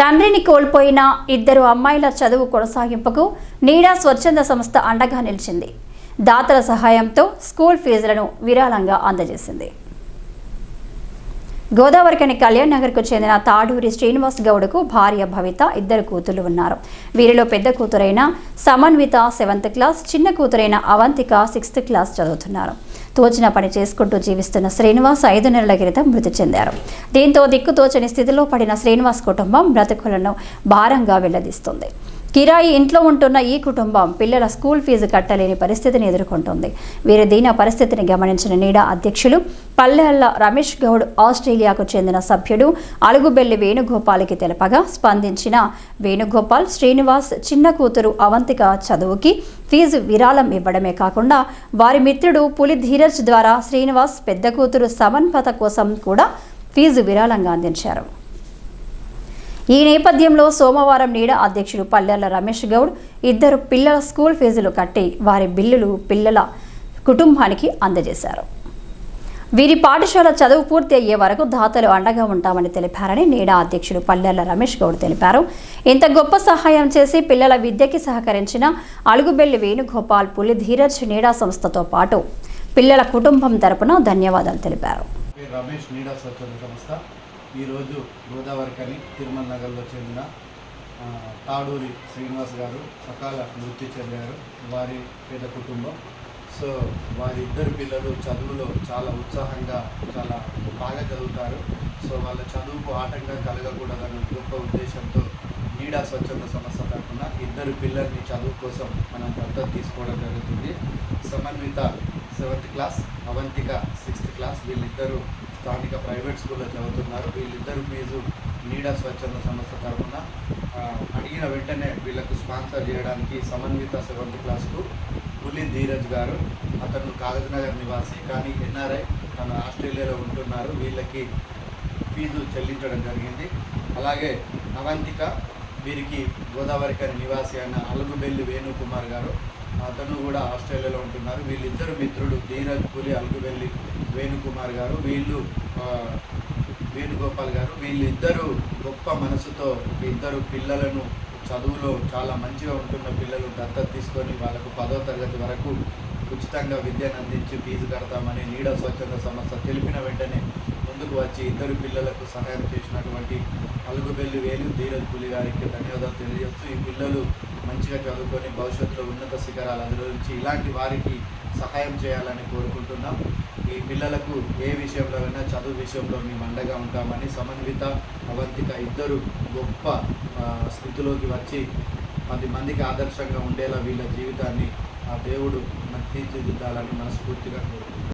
తండ్రిని కోల్పోయిన ఇద్దరు అమ్మాయిల చదువు కొనసాగింపుకు నీడా స్వచ్ఛంద సంస్థ అండగా నిలిచింది. దాతల సహాయంతో స్కూల్ ఫీజులను విరాళంగా అందజేసింది. గోదావరికని కళ్యాణ్ నగర్కు చెందిన తాడూరి శ్రీనివాస్ గౌడ్కు భార్య భవిత ఇద్దరు కూతుళ్ళు ఉన్నారు. వీరిలో పెద్ద కూతురైన సమన్విత సెవెంత్ క్లాస్ చిన్న కూతురైన అవంతిక సిక్స్త్ క్లాస్ చదువుతున్నారు. తోచిన పని చేసుకుంటూ జీవిస్తున్న శ్రీనివాస్ ఐదు నెలల క్రితం మృతి చెందారు. దీంతో దిక్కుతోచని స్థితిలో పడిన శ్రీనివాస్ కుటుంబం బ్రతుకులను భారంగా వెల్లదీస్తుంది. కిరాయి ఇంట్లో ఉంటున్న ఈ కుటుంబం పిల్లల స్కూల్ ఫీజు కట్టలేని పరిస్థితిని ఎదుర్కొంటుంది. వీరి దీన పరిస్థితిని గమనించిన నీడా అధ్యక్షులు పల్లెహల్ల రమేష్ గౌడ్ ఆస్ట్రేలియాకు చెందిన సభ్యుడు అలుగుబెల్లి వేణుగోపాల్కి తెలపగా స్పందించిన వేణుగోపాల్ శ్రీనివాస్ చిన్న కూతురు అవంతిక చదువుకి ఫీజు విరాళం ఇవ్వడమే కాకుండా వారి మిత్రుడు పులి ధీరజ్ ద్వారా శ్రీనివాస్ పెద్ద కూతురు సమన్వత కోసం కూడా ఫీజు విరాళంగా అందించారు. ఈ నేపథ్యంలో సోమవారం నీడ అధ్యక్షుడు పల్లెల రమేష్ గౌడ్ ఇద్దరు పిల్లల స్కూల్ ఫీజులు కట్టి వారి బిల్లులు పిల్లల కుటుంబానికి అందజేశారు. వీరి పాఠశాల చదువు పూర్తి అయ్యే వరకు దాతలు అండగా ఉంటామని తెలిపారని నీడా అధ్యక్షుడు పల్లెల రమేష్ గౌడ్ తెలిపారు. ఇంత గొప్ప సహాయం చేసి పిల్లల విద్యకి సహకరించిన అలుగుబెల్లి వేణుగోపాల్ పులి ధీరజ్ నీడా సంస్థతో పాటు పిల్లల కుటుంబం తరపున ధన్యవాదాలు తెలిపారు. రమేష్ నీడా సంస్థ. ఈరోజు గోదావరికని తిరుమల నగర్లో చెందిన తాడూరి శ్రీనివాస్ గారు సకాల మృతి చెందారు. వారి పేద కుటుంబం. సో వారి ఇద్దరు పిల్లలు చదువులో చాలా ఉత్సాహంగా చాలా బాగా చదువుతారు. సో వాళ్ళ చదువుకు ఆటంకం కలగకూడదన్న గొప్ప ఉద్దేశంతో నీడా స్వచ్ఛంద సంస్థ తరఫున ఇద్దరు పిల్లల్ని చదువు కోసం మనం దత్తత తీసుకోవడం జరుగుతుంది. Samanvitha seventh class Avanthika sixth class వీళ్ళిద్దరూ స్థానిక ప్రైవేట్ స్కూల్లో చదువుతున్నారు. వీళ్ళిద్దరు ఫీజు నీడా స్వచ్ఛంద సంస్థ తరఫున అడిగిన వెంటనే వీళ్ళకు స్పాన్సర్ చేయడానికి సమన్విత సెవెంత్ క్లాస్కు పులి ధీరజ్ గారు అతను కాగజ్నగర్ నివాసి కానీ ఎన్ఆర్ఐ తను ఆస్ట్రేలియాలో ఉంటున్నారు. వీళ్ళకి ఫీజు చెల్లించడం జరిగింది. అలాగే అవంతిక వీరికి గోదావరికని నివాసి అయిన అలుగుబెల్లి వేణుకుమార్ గారు అతను కూడా ఆస్ట్రేలియాలో ఉంటున్నారు. వీళ్ళిద్దరు మిత్రుడు ధీరజ్ పులి అలుగుబెల్లి వేణుకుమార్ గారు వీళ్ళు వేణుగోపాల్ గారు. వీళ్ళిద్దరూ గొప్ప మనసుతో ఇద్దరు పిల్లలను చదువులో చాలా మంచిగా ఉంటున్న పిల్లలు దత్తత తీసుకొని వాళ్ళకు పదో తరగతి వరకు ఉచితంగా విద్యను అందించి ఫీజు కడతామని నీడ స్వచ్ఛంద సంస్థ తెలిపిన వెంటనే ముందుకు వచ్చి ఇద్దరు పిల్లలకు సహాయం చేసినటువంటి అలుగుబెల్లి వేలు ధీరజ్ పులి గారికి ధన్యవాదాలు తెలియజేస్తూ ఈ పిల్లలు మంచిగా చదువుకొని భవిష్యత్తులో ఉన్నత శిఖరాలు అధిరోహించి ఇలాంటి వారికి సహాయం చేయాలని కోరుకుంటున్నాం. ఈ పిల్లలకు ఏ విషయంలో అయినా చదువు విషయంలో మేము అండగా ఉంటామని సమన్విత అవంతిక ఇద్దరు గొప్ప స్థితిలోకి వచ్చి పది మందికి ఆదర్శంగా ఉండేలా వీళ్ళ జీవితాన్ని ఆ దేవుడు తీర్చిదిద్దాలని మనస్ఫూర్తిగా కోరుకుంటున్నాం.